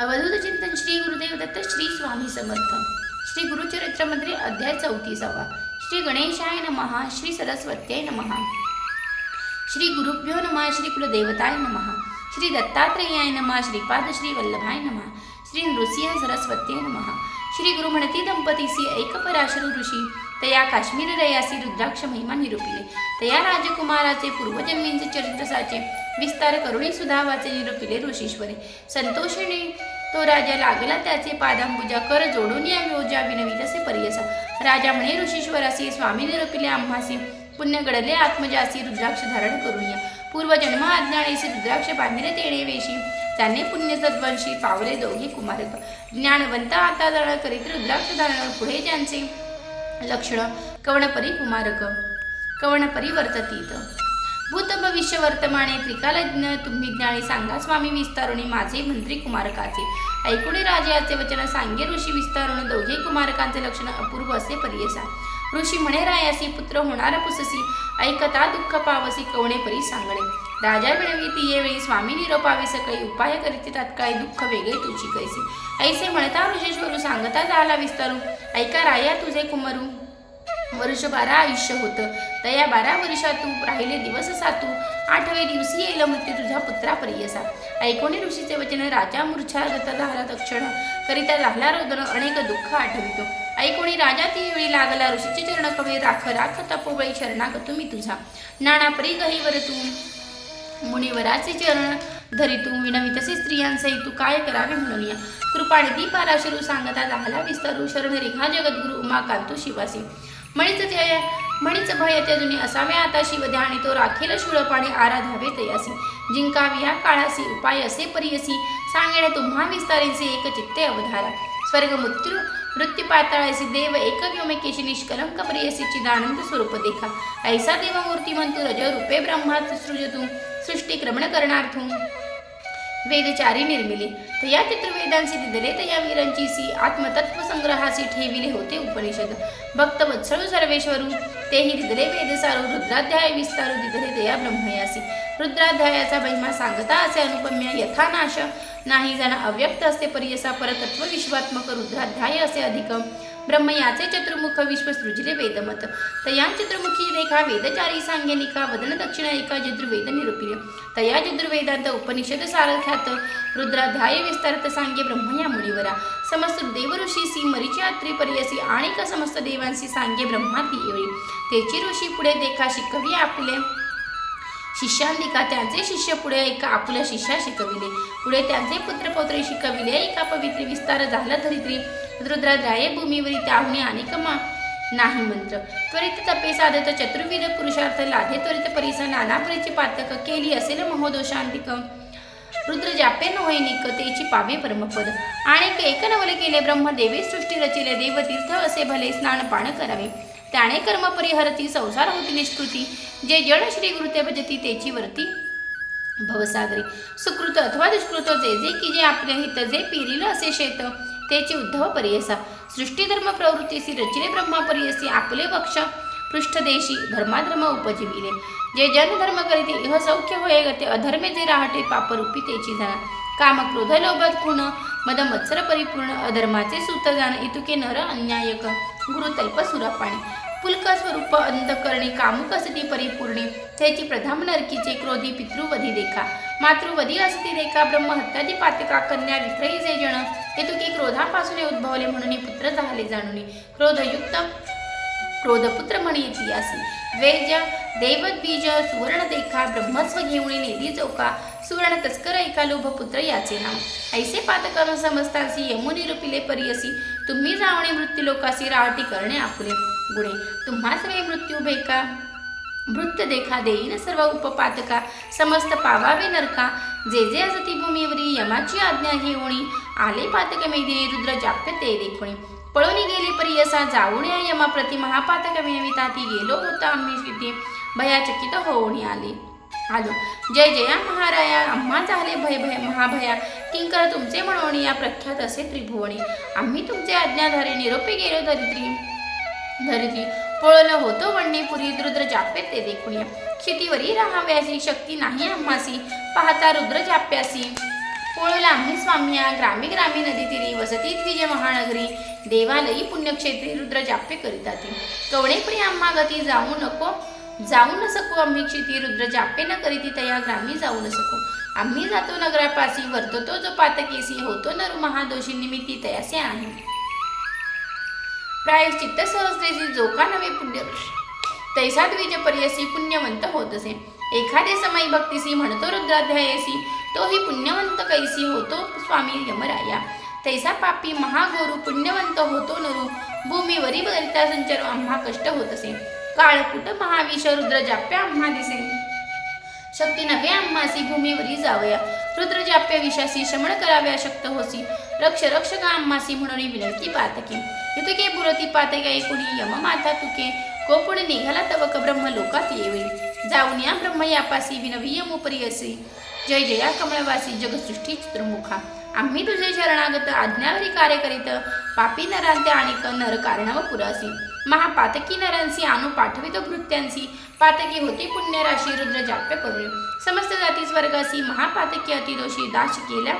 अवधूत चिंतन श्री गुरुदेव दत्त श्री स्वामी समर्थ. श्री गुरुचरित्रमध्ये अध्याय चौतीसावा. श्री गणेशाय नमः श्री सरस्वत्याय नमः. श्री गुरुभ्यो नमः श्री कुलदेवताय नमः. श्री दत्तात्रेयाय नमः श्रीपाद श्री वल्लभाय नमः. श्री नृसिंह सरस्वत्याय नमः. श्री गुरुमणती दंपतीसी ऐकपराशर ऋषी. तया काश्मीर रयासी रुद्राक्ष महिमा निरूपिले. तया राजकुमाराचे पूर्वजन्मींचे चरित्र साचे विस्तार करुणी सुधावाचे निरूपिले ऋषीश्वरे. संतोषिणी तो राजा लागला त्याचे पादांबुजा कर जोडून या योजा विनवी तसे पर्यसा. राजा म्हणे ऋषीश्वरासी स्वामी निरूपिले आम्हासी पुण्य घडले आत्मजासी रुद्राक्ष धारण करून या पूर्वजन्म अज्ञानेसी रुद्राक्ष बांधिले तेणे वेशी. त्याने पुण्य सद्वंशी पावले दोघे कुमारक. ज्ञानवंत आता धारण करीत रुद्राक्ष धारण पुढे ज्यांचे लक्षण कवणपरी कुमारक कवणपरी वर्ततीत. भूत भविष्य वर्तमाने त्रिकालज्ञ तुम्ही ज्ञानी सांगा स्वामी विस्तारुणी माझे मंत्री कुमारकाचे. ऐकुणी राजाचे वचन सांगे ऋषी विस्तारुण दोघे कुमारकांचे लक्षण अपूर्व असे परियसा. ऋषी म्हणे रायासी पुत्र होणार पुससी ऐकता दुःख पावसी कवणे परी सांगणे. राजा मिळवी ती येवेळी स्वामी निरोपावी सकळी उपाय करीते तात्काळी दुःख वेगळे तुझी कैसे? ऐसे म्हणता ऋषेश्वरू सांगता झाला विस्तारू. ऐका राया तुझे कुमरू. वर्ष बारा आयुष्य होतं. तया बारा वर्षातू राहिले दिवस सातू. आठवे दिवशी येईल मृत्यू तुझ्या पुत्रा परियसा ऐकोणी ऋषीचे वचन राजा मूर्छागत झाला तक्षण करिता झाला रोदन अनेक दुःख आठवितो. ऐकोणी राजा ती वेळी लागला ऋषीचे चरण कवे राख राख तपोबळी शरणाग तुम्ही तुझा. नाना परी गहीवर तू. मुनिवराचे चरण धरितू. विनवी तसे स्त्रियांसही तू काय करावे म्हणून या. कृपानिधी पाराशरू सांगता झाला विस्तारू. शरण रेखा जगद्गुरु उमाकांतो शिवासी. म्हणीच ते म्हणीच भय त्याजुनी असावे. आता शिवध्यानी तो राखेल शूळपाणी आराधावे तयासी जिंकावी या काळासी उपाय असे परियसी. सांगणे तुम्हा विस्तारेसी एक चित्ते अवधारा. स्वर्ग मृत्यू मृत्यू पाताळासी देव एक व्योमेकेशी निष्कलंक प्रियसी. चिदानंद स्वरूप देखा. ऐसा देव मूर्तिमंतु रज रूपे ब्रह्मात सृजतू. सृष्टी क्रमण करणार्थू. वेदचारी निर्मिले. तया चित्रवेदांसी दिदले तया वीरांचीसी आत्मतत्व संग्रहासी ठेविले होते उपनिषद. भक्त वत्सळू सर्वेश्वरू तेही दिदले वेदसारू रुद्राध्याय विस्तारू दिदले दया ब्रह्मयासी. रुद्राध्यायाचा महिमा सांगता असे अनुपम्य यथानाश. नाही जाणा अव्यक्त असते पर्यसा परतत्व विश्वात्मक रुद्राध्याय असे अधिक ब्रह्म याचे चतुर्मुख विश्व सृजिले वेदमत. तया चतुर्मुखी रेखा वेदचारी सांगेनिका वदन दक्षिणा एका चतुर्वेद निरूपिले तया चतुर्वेदांत उपनिषद सारख्यात. रुद्राध्याय विस्तारत सांगे ब्रह्म या मुनिवरा. समस्त देव ऋषीसी मरीची आत्री आणि का समस्त देवांशी सांगे ब्रह्माती येळी तेची ऋषी पुढे देखा शिकवी आपले. शिष्यांनिका त्यांचे शिष्य पुढे एका आपल्या शिष्या शिकविले. पुढे त्यांचे पुत्रपौत्र शिकविले. एका पवित्र विस्तार झाला धरित्री. रुद्राद्राये भूमीवरी त्याहुने अनेक मा नाही मंत्र. त्वरित तपे साधत चतुर्विध पुरुषार्थ लाधे त्वरित परिसर नाना परीची पातक केली असेल महोदोषांतिक. रुद्र जापे तेची पावे परमपद. आणि एक नवले केले ब्रह्मदेवे सृष्टी रचिले देवतीर्थ असे भले स्नान पान करावे. त्याने कर्म परिहरती संसार होती निष्कृती. जे जड श्री गुरुते भजती तेची वरती भवसागरी. सुकृत अथवा दुष्कृत जे जे की जे आपले हित जे पिरिल असे शेत तेची उद्धव परियसा. सृष्टी धर्म प्रवृत्तीसी रचिले ब्रह्मा परियसी आपले वक्ष पृष्ठदेशी धर्माधर्म उपजीविले. जे जनधर्म करीत इह सौख्य होय ते अधर्मे जे राहते पापरूपी तेची जाण काम क्रोध लोभत पूर्ण मद मत्सर परिपूर्ण अधर्माचे सूत जाण इतुके नर अन्यायक. गुरु तल्प सुरापाणी पुलक स्वरूप अंधकरणी कामुक असती परिपूर्णे. त्याची प्रथम नरकीचे क्रोधी पितृवधी देखा. मातृवधी असती देखा ब्रह्महत्यादी पातका कन्या विक्रयी जे जण हेतुकी क्रोधापासून उद्भवले म्हणून पुत्र झाले जाणून. क्रोधयुक्त क्रोधपुत्र म्हणे इतिहासी. द्वेज देवद्वीज सुवर्ण देखा ब्रह्मस्व घेऊन निधी चौका सुवर्ण तस्कर ऐका लोभ पुत्र याचे नाव ऐसे पातकर्म समजतासी यमुनी रूपिले परियसी तुम्ही जावणे मृत्यू लोकासी रावटी करणे आपुले गुणे. तुम्हाच वे मृत्यू भेका मृत्य देखा देईन सर्व उपपातका समस्त पावावे नरका. जे जे असती भूमीवरी यमाची आज्ञा घेऊणी आले पातक मेदे रुद्र जाप्य ते देखुणी. पळून गेली परियसा जाऊन या यमा प्रति महापातक विनविता ती गेलो होता आम्ही स्थिती. भयाचकित होऊन आले. आलो. जय जया महाराया. आम्हा झाले भय भय महाभया. किंकर तुमचे म्हणून या प्रख्यात असे त्रिभुवनी. आम्ही तुमचे आज्ञाधारे निरोपे गेलो दरिद्री. धरित्री पळलं होतो वणणीपुरी रुद्र जाप्य ते देखून या. क्षितीवरी राहाव्यासी शक्ती नाही आम्हासी. पाहता रुद्र जाप्यासी. पोळला आम्ही स्वाम्या ग्रामी ग्रामी नदी तिरी वसती द्विज महानगरी. देवालयी पुण्यक्षेत्री रुद्र जाप्य करीतात कवणेपरी आम्हा गती जाऊ नको. जाऊ न सकू आम्ही क्षिती रुद्र जापे न करीती तया ग्रामी जाऊ न सकू. आम्ही जातो नगरापासी वर्ततो जो पातकेसी होतो नरु महादोषी निमित्ती तयासे आहे. प्रायश्चित्त सहस्रेसी जो का नवे पुण्य तैसा द्विज पर्यसी पुण्यवंत होत असे एखादे समयी भक्तीसी म्हणतो रुद्राध्यायसी तोही पुण्यवंत कैसी होतो स्वामी यमराया. तैसा पापी महागोरू पुण्यवंत होतो नरू भूमीवरी बरिता संचार आम्हा कष्ट होत असे काळकुट महाविष रुद्रजाप्या आम्हा दिसे. शक्ती नव्हे आम्हासी भूमीवरी जावया. रुद्र जाप्य विषासी शमण कराव्या शक्त होसी. रक्ष रक्षक आम्हासी म्हणून विनंती पातकी. युतके पुरती पातके एकुणी यम माता तुके. कोपुढे निघाला तवक ब्रह्म लोकात येवे. जाऊन या ब्रह्म यापासी विनवीय उपरी असे. जय जया कमळवासी जगसृष्टी चित्रमुखा. आम्ही तुझे शरणागत आज्ञावरी कार्य करीत. पापी नरांत्या आणि नर कारणाव पुरासी. महापातकी नरांसी आणू पाठवित कृत्यांसी पातकी होती पुण्यराशी रुद्र जाप्य करून समस्त जाती स्वर्गासी महापातकी अतिदोषी दाश केल्या.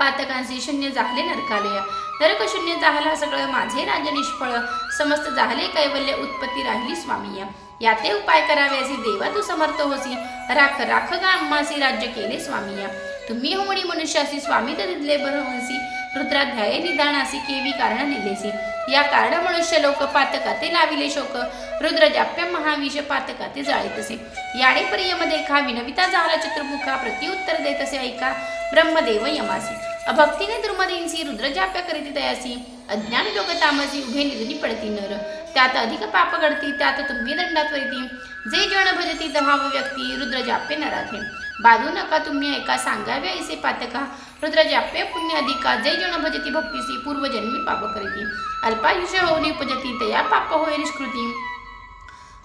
पातकांशी शून्य झाले नरकालया. नरक शून्य झाला सगळं माझे राज्य निष्फळ. समस्त झाले कैवल्य उत्पत्ती राहिली स्वामीया. याते उपाय कराव्यासी देवा तू समर्थ होसी. राख राख गा अम्मासी राज्य केले स्वामीया. तुम्ही होणी मनुष्यासी स्वामी तर दिले बरवंसी. रुद्राध्याय निदानासी केवी कारण दिलेसी. या कारण मनुष्य लोक पातकाते लाविले शोक. रुद्र जाप्य महाविष पातकाते जाळीतसे. याडे प्रियमध्ये खा विनविता झाला चित्रमुखा प्रत्युत्तर देत असे ऐका ब्रह्मदेव यमासी. अभक्तीने दुर्मदेंसी रुद्रजाप्य करीती तयासी अज्ञान लोक तामसी उभे निधनी पडती नर. त्यात अधिक पाप घडती त्यात तुम्ही दंडात वरती जे जण भजती दहाव व्यक्ती रुद्रजाप्य नराथे बाधू नका तुम्ही ऐका सांगावे ऐसे पातका. रुद्रजाप्य पुण्य अधिका जे जण भजती भक्तीसी पूर्वजन्मी पाप करीती अल्पायुष्य होऊन उपजती तया पाप होय निष्कृती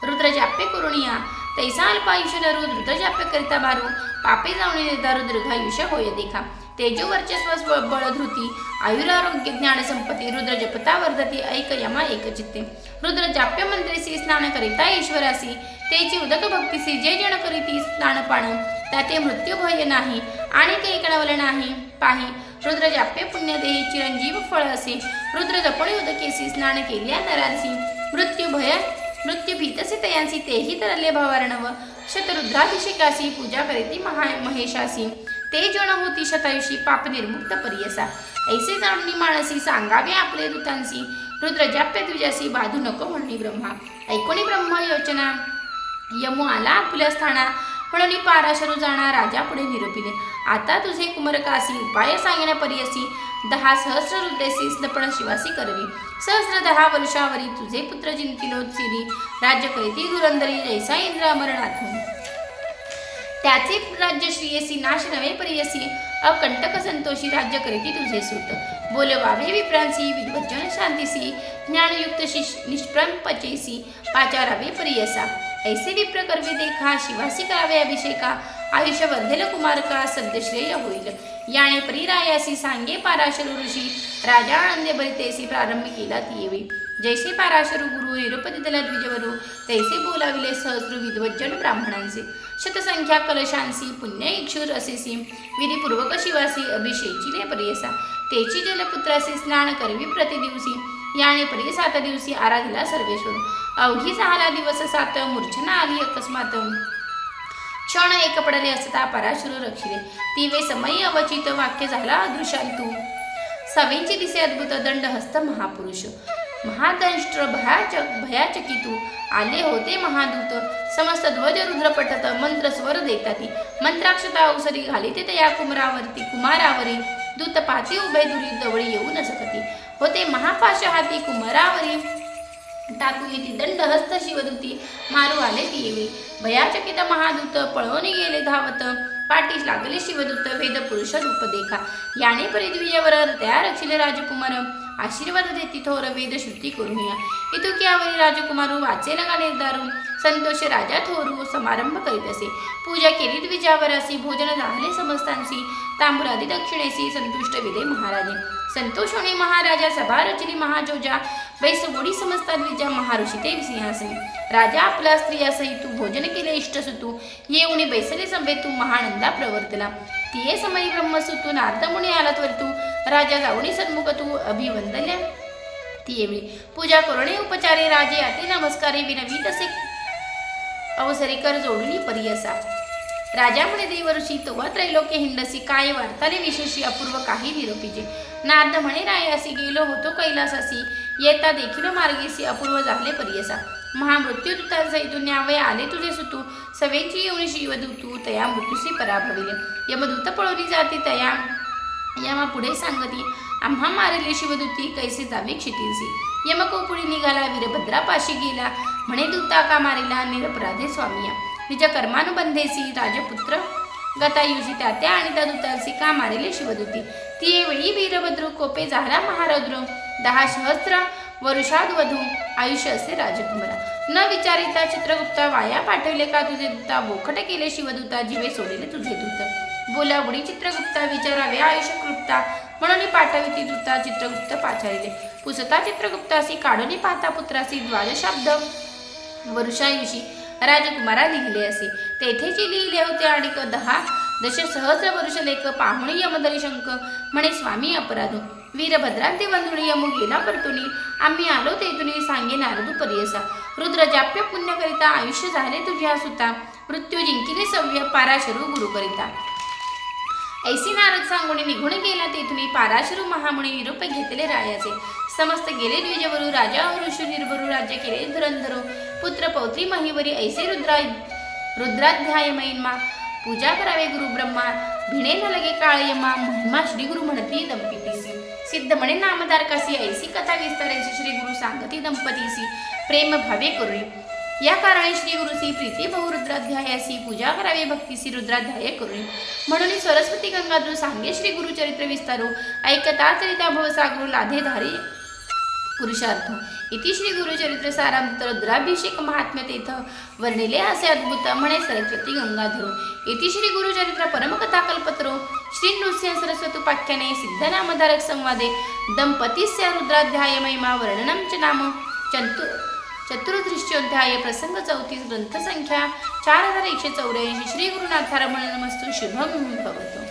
रुद्रजाप्य करुणिया तैसा अल्पायुष्य नरू रुद्रजाप्य करिता भारू पापे जाऊन निर्धार दीर्घायुष्य होय देखा तेजो वर्चस्व बळधृती आयुरारोग्य ज्ञान संपत्ती रुद्र जपता वर्धती ऐक यमा एक चित्ते रुद्र जाप्य मंत्रेसी स्नान करिता ईश्वरासी तेची उदक भक्तीसी जे जण करीती स्नानपान त्याते मृत्यू भय नाही आणि ते कणवले नाही पाही रुद्र जाप्य पुण्यदेही चिरंजीव फळ असे रुद्र जपणी उदकेसी स्नान केल्या नरांसी मृत्यू भय मृत्यू भीतसे तयांसी तेही तरले भवारणव शतरुद्राभिषेकासी पूजा करीती महा महेशासी ते जण होती शतायुषी पाप निर्मुक्त परियसा. ऐसे जाणून माणसी सांगावे आपले दूतांसी रुद्रजाप्य द्विजासी बाधू नको म्हणणी ब्रह्मा. ऐकोणी ब्रह्म योचना यमू आला आपल्या स्थाना म्हणून पाराशरू जाणा राजा पुढे निरोपिले आता तुझे कुमरकासी उपाय सांगण्या परियसी. दहा सहस्र रुद्रेसी स्लपण शिवासी करवी. सहस्र दहा वर्षावरी तुझे पुत्र जिंकिलोत्सिरी राज्य करीती धुरंधरी जैसा इंद्र अमरनाथून त्याचे राज्य श्रीयसी नाश नवे परियसी अकंटक संतोषी राज्य करीती तुझे सुत. बोलवावे विप्रांसी विद्वज्जन शांतीसी ज्ञानयुक्त शिष निष्प्रम पचेसी पाचारावे परियसा ऐसे विप्र करवे देखा शिवासी करावे अभिषेका आयुष्य वर्धेल कुमारका सद्यश्रेय होईल. याने परिरायासी सांगे पाराशर ऋषी राजा आनंदे बरितेसी प्रारंभ केला ती येवी जैसे पाराशरू गुरु निरुपती दला द्विजवरू तैसे बोलाविले सहस्र विद्वज्जन ब्राह्मणांचे शतसंख्या कलशांसी पुण्य इक्षुर असेसी विधिपूर्वक शिवासी अभिषेचिले परियसा। तेची जलपुत्रासी स्नान करवी प्रतिदिवसी याने परी सात दिवसी आराधिला सर्वेश्वर। अवघी सहाला दिवस सात मूर्छना आली अकस्मात। क्षण एक पडले असता पराशुरू रक्षिले। तिवे समय अवचित वाक्य झाला अदृशांतू। सवेंची दिसे अद्भुत दंड हस्त महापुरुष। महादंष्ट्र भयाचक भयाचकितू आले होते महादूत. समस्त ध्वज रुद्र पटत मंत्र स्वर देतात. मंत्राक्षता औसरी घालिते या कुमरावरती कुमारावरी. दूत पाती उभे दुरी जवळी येऊ न सकती. होते महापाश हाती कुमारावरी. टाकू येती दंड हस्त शिवदूती मारू आले ती येवी. भयाचकित महादूत पळवणी गेले धावत. पाठीस लागले शिवदूत वेद पुरुष रूप देखा याने परिद्विजवर त्या रक्षिले राजकुमार. आशीर्वाद देती थोर वेद श्रुती करूया इतुक्यावरी राजकुमारू वाचे लगा निर्धारून संतोष राजा थोरू समारंभ करीत असे. पूजा केली द्विजावर असे भोजन झाले समस्तांसी तांबुरादी दक्षिणेसी संतुष्ट विदे महाराजे. संतोष होणे महाराजा सभा रचली महाजोजा. बैसगोडी समजता द्विजा महाऋषी ते सिंहासनी. राजा आपल्या स्त्रिया सहितू भोजन केले इष्ट सुतू. येऊनी बैसले संभेतू महानंदा प्रवर्तला. तिये समयी ब्रह्मसुतू नारदमुनी आलात वर तू. राजा जाऊनी सन्मुख तू अभिवंदल्या ती येवळी पूजा करणे उपचारे राजे अति नमस्कारे विनवी तसे अवसरी कर जोडुनी परियसा. राजा म्हणे देवऋषी तोवा त्रैलोक्य हिंडसी काय वार्ताले विशेषी अपूर्व काही निरोपीचे. नारद म्हणे रायासी गेलो होतो कैलासासी. येता देखील मार्गेसी अपूर्व झाले परियसा. महामृत्यू तुता सैतू न्यावय आले तुझे सुतू. सवेची येऊन शिवदूतू तया मृत्यूसी पराभविले. यमदूत पळवली जाते तया. यमा पुढे सांगती आम्हा मारेले शिवदूती कैसे जावे क्षितीसी यमकोपुढे निघाला वीरभद्रापाशी गेला. म्हणे दूता का मारिला निरपराधे स्वामिया. निज कर्मानुबंधेसी राजपुत्र. गतायुजी त्या त्या आणि त्या दूतासी का मारिले शिवदूती. ती वेळी वीरभद्र कोपे झाला महारौद्र. दहा सहस्त्र वरुषाद वधू आयुष्य असे राजकुमारा. न विचारिता चित्रगुप्ता वाया पाठवले का? तुझे दूता बोखट केले शिवदूता जीवे सोडले तुझे दूत. बोला बुडी चित्रगुप्ता विचारावे आयुष्य कृप्ता म्हणून पाठवी ती दूता चित्रगुप्त पाचारिले. पुसता चित्रगुप्तासी काढून पाहता पुत्रासी द्वादशाब्द वरुषायुषी राजकुमारा लिहिले असे. तेथेची लिहिले होते आणि दहा दश सहस्र वर्ष लेख पाहुणी यमदरी शंक म्हणे स्वामी अपराधू. वीरभद्रांती वंदुणी यमू गेला परतुनी. आम्ही आलो तेथुनी सांगे नारदू परियसा रुद्र जाप्य पुण्यकरिता आयुष्य झाले तुझ्या सुता. मृत्यू जिंकिले सव्य पाराशरू गुरु करिता ऐसी नारद सांगून निघून गेला तेथुनी पाराशरू महामुनी निरूप घेतले रायाचे. समस्त गेले द्विजवरू राजा ऋषी निर्भरू राज्य केले धुरंधरो. पुत्र पौत्री महिवरी ऐसे रुद्रा रुद्राध्याय महिमा पूजा करावे गुरु ब्रह्मा भिणे न लगे काळयमा महिमा श्री गुरु म्हणती दंपितीस सिद्ध म्हणे नामधारकाशी ऐसी कथा विस्तारायची श्री गुरु सांगती दंपतीसी प्रेम भावे करुणी या कारणे श्री गुरुसी प्रीती बहुरुद्राध्यायासी पूजा करावी भक्तीसी रुद्राध्याय करुणी म्हणून सरस्वती गंगाधरू सांगे श्री गुरुचरित्र विस्तारू. ऐकता चरिता भवसागरू सागरू लाधेधारी पुरुषार्थ. इति श्री गुरुचरित्र सारामृत रुद्राभिषेक महात्म्य तेथ वर्णिले असे अद्भुत म्हणे सरस्वती गंगाधरो. इति श्री गुरुचरित्र परमकथा कल्पत्रो. श्री नृसिंह सरस्वती उपाख्याने सिद्धनामधारक संवादे दंपतीस्य रुद्राध्याय महिमा वर्णनम च नाम चतु चतुर्दृश्योध्याय प्रसंग चौतीस ग्रंथसंख्या चार हजार एकशे चौऱ्याऐंशी. श्री गुरुनाथारमण नमस्तू शुभम भवतु.